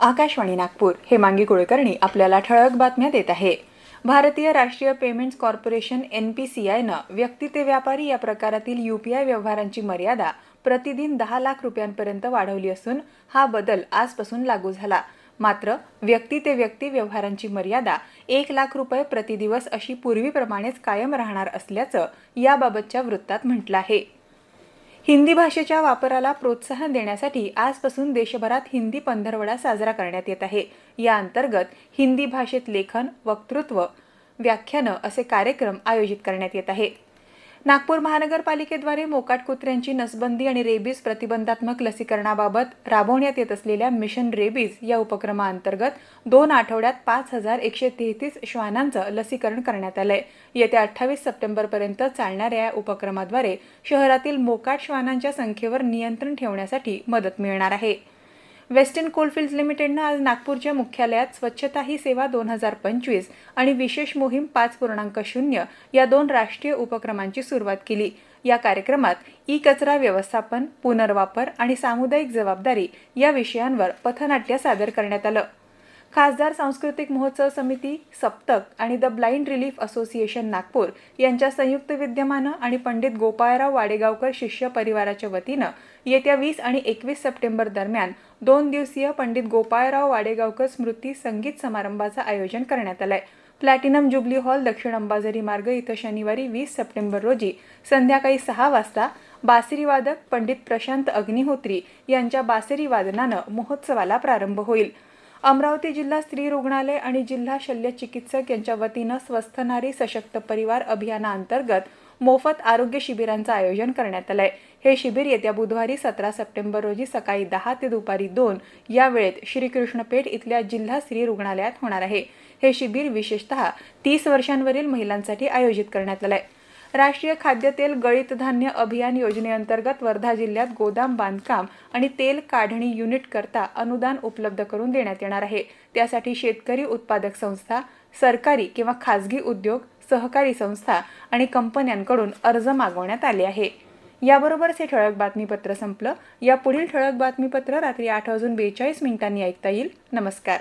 आकाशवाणी नागपूर. हे मांगी आपल्याला ठळक बातम्या देत आहे. भारतीय राष्ट्रीय payments corporation N P C आयनं व्यक्ती ते व्यापारी या प्रकारातील यू पी आय व्यवहारांची मर्यादा प्रतिदिन दहा लाख रुपयांपर्यंत वाढवली असून हा बदल आजपासून लागू झाला. मात्र व्यक्ती ते व्यक्ती व्यवहारांची मर्यादा एक लाख रुपये प्रतिदिवस अशी पूर्वीप्रमाणेच कायम राहणार असल्याचं याबाबतच्या वृत्तात म्हटलं आहे. हिंदी भाषेच्या वापराला प्रोत्साहन देण्यासाठी आजपासून देशभरात हिंदी पंधरवडा साजरा करण्यात येत आहे. या अंतर्गत हिंदी भाषेत लेखन वक्तृत्व व्याख्यानं असे कार्यक्रम आयोजित करण्यात येत आहे. नागपूर महानगरपालिकेद्वारे मोकाट कुत्र्यांची नसबंदी आणि रेबीज प्रतिबंधात्मक लसीकरणाबाबत राबवण्यात येत असलेल्या मिशन रेबीज या उपक्रमाअंतर्गत दोन आठवड्यात पाच हजार एकशे तेहतीस श्वानांचं लसीकरण करण्यात आलंय. येत्या अठ्ठावीस सप्टेंबरपर्यंत चालणाऱ्या या उपक्रमाद्वारे शहरातील मोकाट श्वानांच्या संख्येवर नियंत्रण ठेवण्यासाठी मदत मिळणार आहे. वेस्टर्न कोलफिल्ड्स लिमिटेडनं आज नागपूरच्या मुख्यालयात स्वच्छता ही सेवा दोन हजार पंचवीस आणि विशेष मोहीम पाच पूर्णांक शून्य या दोन राष्ट्रीय उपक्रमांची सुरुवात केली. या कार्यक्रमात ई कचरा व्यवस्थापन पुनर्वापर आणि सामुदायिक जबाबदारी या विषयांवर पथनाट्य सादर करण्यात आलं. खासदार सांस्कृतिक महोत्सव समिती सप्तक आणि the blind relief association Nagpur यांच्या संयुक्त विद्यमानं आणि पंडित गोपाळराव वाडेगावकर शिष्य परिवाराच्या वतीनं येत्या वीस आणि एकवीस सप्टेंबर दरम्यान दोन दिवसीय पंडित गोपाळराव वाडेगावकर स्मृती संगीत समारंभाचं आयोजन करण्यात आलंय. प्लॅटिनम जुबली हॉल दक्षिण अंबाझरी मार्ग इथं शनिवारी वीस सप्टेंबर रोजी संध्याकाळी सहा वाजता बासरी वादक पंडित प्रशांत अग्निहोत्री यांच्या बासरी वादनानं महोत्सवाला प्रारंभ होईल. अमरावती जिल्हा स्त्री रुग्णालय आणि जिल्हा शल्य चिकित्सक यांच्या वतीनं स्वस्थ नारी सशक्त परिवार अभियानाअंतर्गत मोफत आरोग्य शिबिरांचं आयोजन करण्यात आलंय. हे शिबिर येत्या बुधवारी सतरा सप्टेंबर रोजी सकाळी दहा ते दुपारी दोन या वेळेत श्रीकृष्णपेठ इथल्या जिल्हा स्त्री रुग्णालयात होणार आहे. हे शिबिर विशेषतः तीस वर्षांवरील महिलांसाठी आयोजित करण्यात आलं आहे राष्ट्रीय खाद्यतेल गळीत धान्य अभियान योजनेअंतर्गत वर्धा जिल्ह्यात गोदाम बांधकाम आणि तेल काढणी युनिट करता अनुदान उपलब्ध करून देण्यात येणार आहे. त्यासाठी शेतकरी उत्पादक संस्था सरकारी किंवा खाजगी उद्योग सहकारी संस्था आणि कंपन्यांकडून अर्ज मागवण्यात आले आहे. याबरोबरच हे ठळक बातमीपत्र संपलं. या पुढील ठळक बातमीपत्र रात्री आठ वाजून बेचाळीस मिनिटांनी ऐकता येईल. नमस्कार.